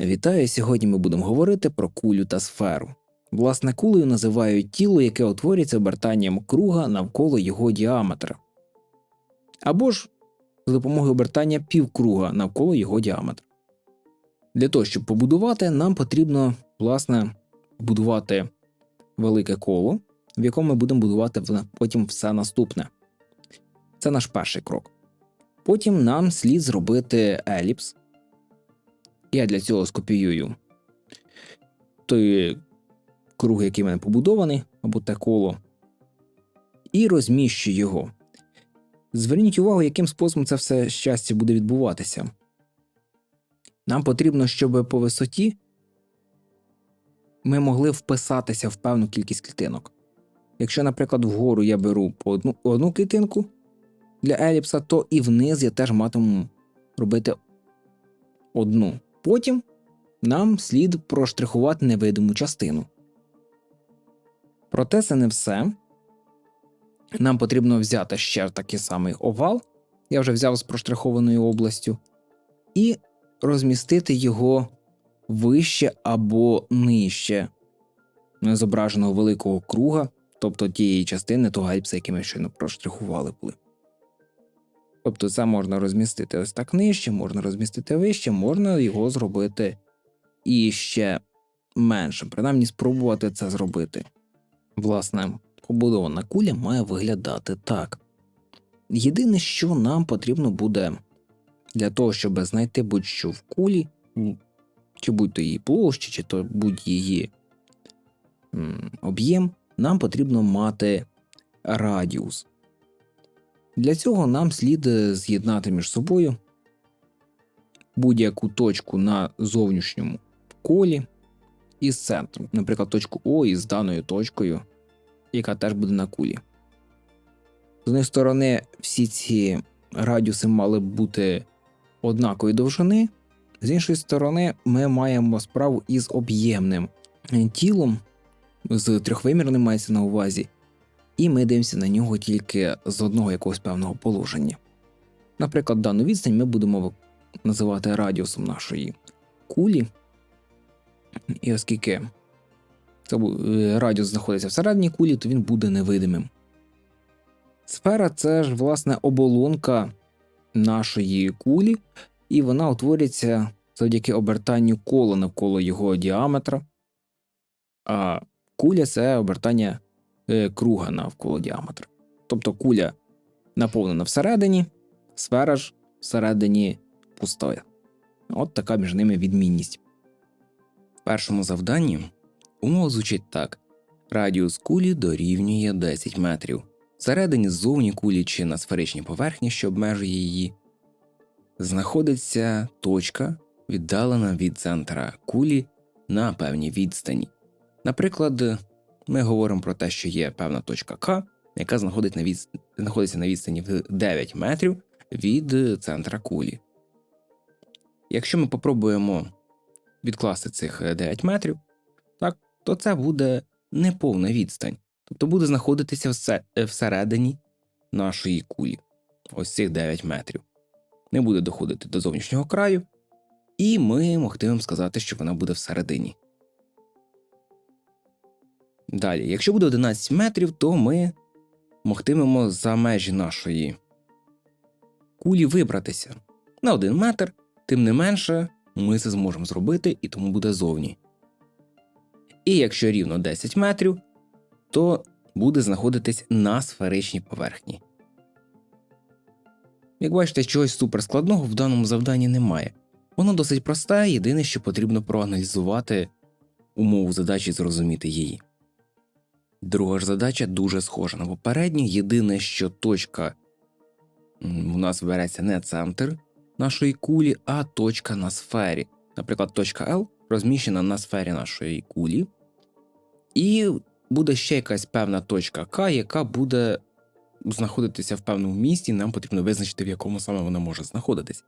Вітаю! Сьогодні ми будемо говорити про кулю та сферу. Власне, кулею називають тіло, яке утворюється обертанням круга навколо його діаметра. Або ж з допомогою обертання півкруга навколо його діаметра. Для того, щоб побудувати, нам потрібно, власне, будувати велике коло, в якому ми будемо будувати потім все наступне. Це наш перший крок. Потім нам слід зробити еліпс. Я для цього скопіюю той круг, який в мене побудований, або те коло, і розміщу його. Зверніть увагу, яким способом це все щастя буде відбуватися. Нам потрібно, щоб по висоті ми могли вписатися в певну кількість клітинок. Якщо, наприклад, вгору я беру по одну, одну клітинку для еліпса, то і вниз я теж матиму робити одну. Потім нам слід проштрихувати невидиму частину. Проте це не все. Нам потрібно взяти ще такий самий овал, я вже взяв з проштрихованою областю, і розмістити його вище або нижче зображеного великого круга, тобто тієї частини того гельпса, який ми щойно проштрихували були. Тобто це можна розмістити ось так нижче, можна розмістити вище, можна його зробити і ще меншим, принаймні спробувати це зробити. Власне, побудована куля має виглядати так. Єдине, що нам потрібно буде для того, щоб знайти будь-що в кулі, чи будь-то її площі, чи то будь-її об'єм, нам потрібно мати радіус. Для цього нам слід е, з'єднати між собою будь-яку точку на зовнішньому колі із центром, наприклад, точку О із даною точкою, яка теж буде на кулі. З однієї сторони, всі ці радіуси мали б бути однакової довжини, з іншої сторони, ми маємо справу із об'ємним тілом, з трьохвимірним мається на увазі, і ми дивимося на нього тільки з одного якогось певного положення. Наприклад, дану відстань ми будемо називати радіусом нашої кулі. І оскільки е, радіус знаходиться всередині кулі, то він буде невидимим. Сфера це ж власне оболонка нашої кулі, і вона утворюється завдяки обертанню кола навколо його діаметра. А куля це обертання круга навколо діаметра. Тобто куля наповнена всередині, сфера ж всередині пустая. От така між ними відмінність. В першому завданні умова звучить так: радіус кулі дорівнює 10 метрів. Всередині ззовні кулі чи на сферичній поверхні, що обмежує її, знаходиться точка, віддалена від центра кулі на певній відстані. Наприклад, ми говоримо про те, що є певна точка К, яка знаходить на від... знаходиться на відстані в 9 метрів від центра кулі. Якщо ми попробуємо відкласти цих 9 метрів, так, то це буде неповна відстань, тобто буде знаходитися е, всередині нашої кулі, ось цих 9 метрів. Не буде доходити до зовнішнього краю, і ми могтимемо сказати, що вона буде всередині. Далі, якщо буде 11 метрів, то ми могтимемо за межі нашої кулі вибратися на 1 метр, тим не менше, ми це зможемо зробити і тому буде зовні. І якщо рівно 10 метрів, то буде знаходитись на сферичній поверхні. Як бачите, чогось суперскладного в даному завданні немає. Воно досить просте, єдине, що потрібно проаналізувати умову задачі і зрозуміти її. Друга ж задача дуже схожа на попередню. Єдине, що точка у нас береться не центр нашої кулі, а точка на сфері. Наприклад, точка L розміщена на сфері нашої кулі, і буде ще якась певна точка К, яка буде знаходитися в певному місці, нам потрібно визначити, в якому саме вона може знаходитись.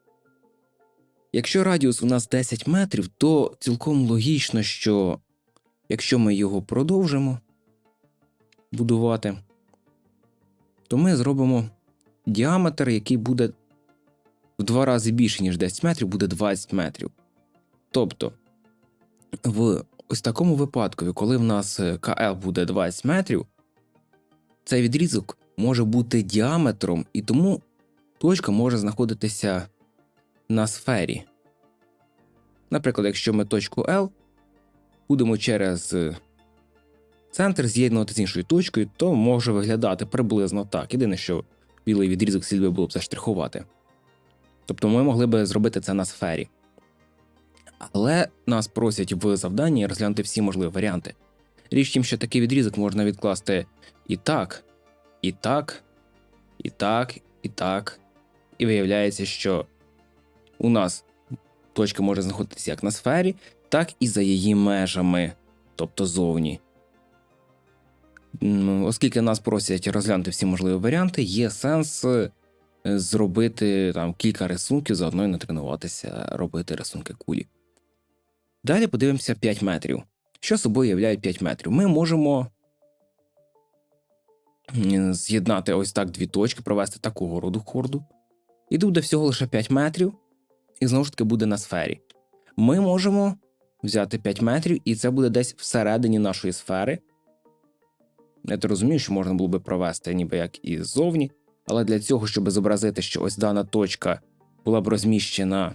Якщо радіус у нас 10 метрів, то цілком логічно, що якщо ми його продовжимо будувати, то ми зробимо діаметр, який буде в два рази більше, ніж 10 метрів, буде 20 метрів. Тобто в ось такому випадку, коли в нас е, КЛ буде 20 метрів, цей відрізок може бути діаметром, і тому точка може знаходитися на сфері. Наприклад, якщо ми точку L будемо через е, центр з'єднувати з іншою точкою, то може виглядати приблизно так. Єдине, що білий відрізок слід би було б заштрихувати. Тобто ми могли би зробити це на сфері. Але нас просять в завданні розглянути всі можливі варіанти. Річ тім, що такий відрізок можна відкласти і так, і так, і так, і так. І виявляється, що у нас точка може знаходитися як на сфері, так і за її межами, тобто зовні. Оскільки нас просять розглянути всі можливі варіанти, є сенс е, зробити там кілька рисунків, заодно і натренуватися робити рисунки кулі. Далі подивимося 5 метрів. Що собою являють 5 метрів? Ми можемо з'єднати ось так дві точки, провести такого роду хорду. І тут буде всього лише 5 метрів, і знову ж таки буде на сфері. Ми можемо взяти 5 метрів, і це буде десь всередині нашої сфери. Я то розумію, що можна було би провести ніби як і ззовні, але для цього, щоб зобразити, що ось дана точка була б розміщена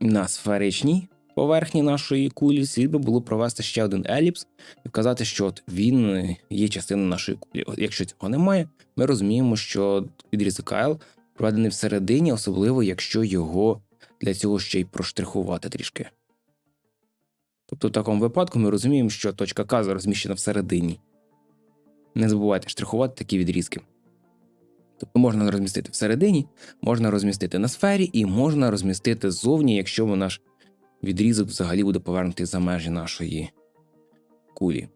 на сферичній поверхні нашої кулі, слід би було провести ще один еліпс і вказати, що от він є частиною нашої кулі. От Якщо цього немає, ми розуміємо, що відрізок АЛ проведений всередині, особливо якщо його для цього ще й проштрихувати трішки. Тобто в такому випадку ми розуміємо, що точка К розміщена всередині. Не забувайте штрихувати такі відрізки. Тобто можна розмістити всередині, можна розмістити на сфері і можна розмістити ззовні, якщо наш відрізок взагалі буде повернутий за межі нашої кулі.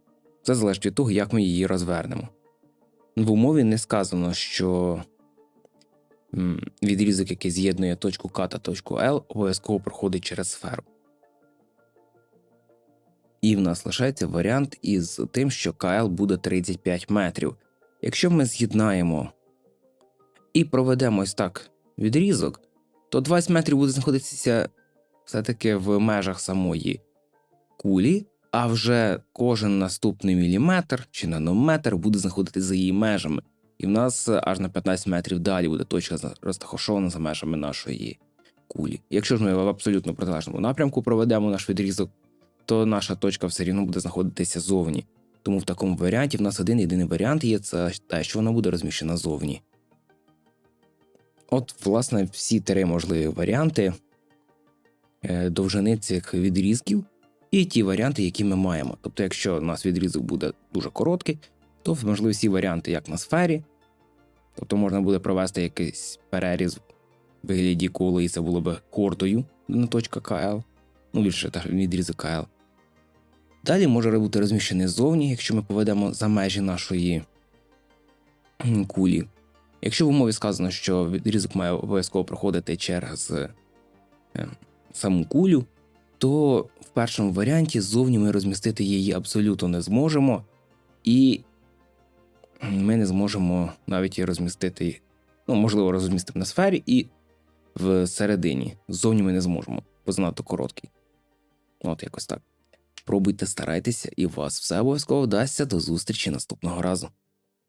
Це залежить від того, як ми її розвернемо. В умові не сказано, що відрізок, який з'єднує точку К та точку L, обов'язково проходить через сферу. І в нас лишається варіант із тим, що КЛ буде 35 метрів. Якщо ми з'єднаємо і проведемо ось так відрізок, то 20 метрів буде знаходитися все-таки в межах самої кулі, а вже кожен наступний міліметр чи нанометр буде знаходитися за її межами. І в нас аж на 15 метрів далі буде точка розташована за межами нашої кулі. Якщо ж ми в абсолютно протилежному напрямку проведемо наш відрізок, то наша точка все рівно буде знаходитися зовні. Тому в такому варіанті в нас один єдиний варіант є це те, що вона буде розміщена зовні. От, власне, всі три можливі варіанти е, довжини цих відрізків і ті варіанти, які ми маємо. Тобто, якщо у нас відрізок буде дуже короткий, то можливі всі варіанти, як на сфері, тобто можна буде провести якийсь переріз в вигляді кола, і це було б кордою на точка КЛ, ну більше відрізок КЛ. Далі може бути розміщений ззовні, якщо ми поведемо за межі нашої кулі. Якщо в умові сказано, що відрізок має обов'язково проходити через е, саму кулю, то в першому варіанті ззовні ми розмістити її абсолютно не зможемо, і ми не зможемо навіть її розмістити, ну, можливо, розмістимо на сфері і всередині. Ззовні ми не зможемо, бо занадто короткий. От якось так. Пробуйте, старайтеся, і у вас все обов'язково вдасться. До зустрічі наступного разу.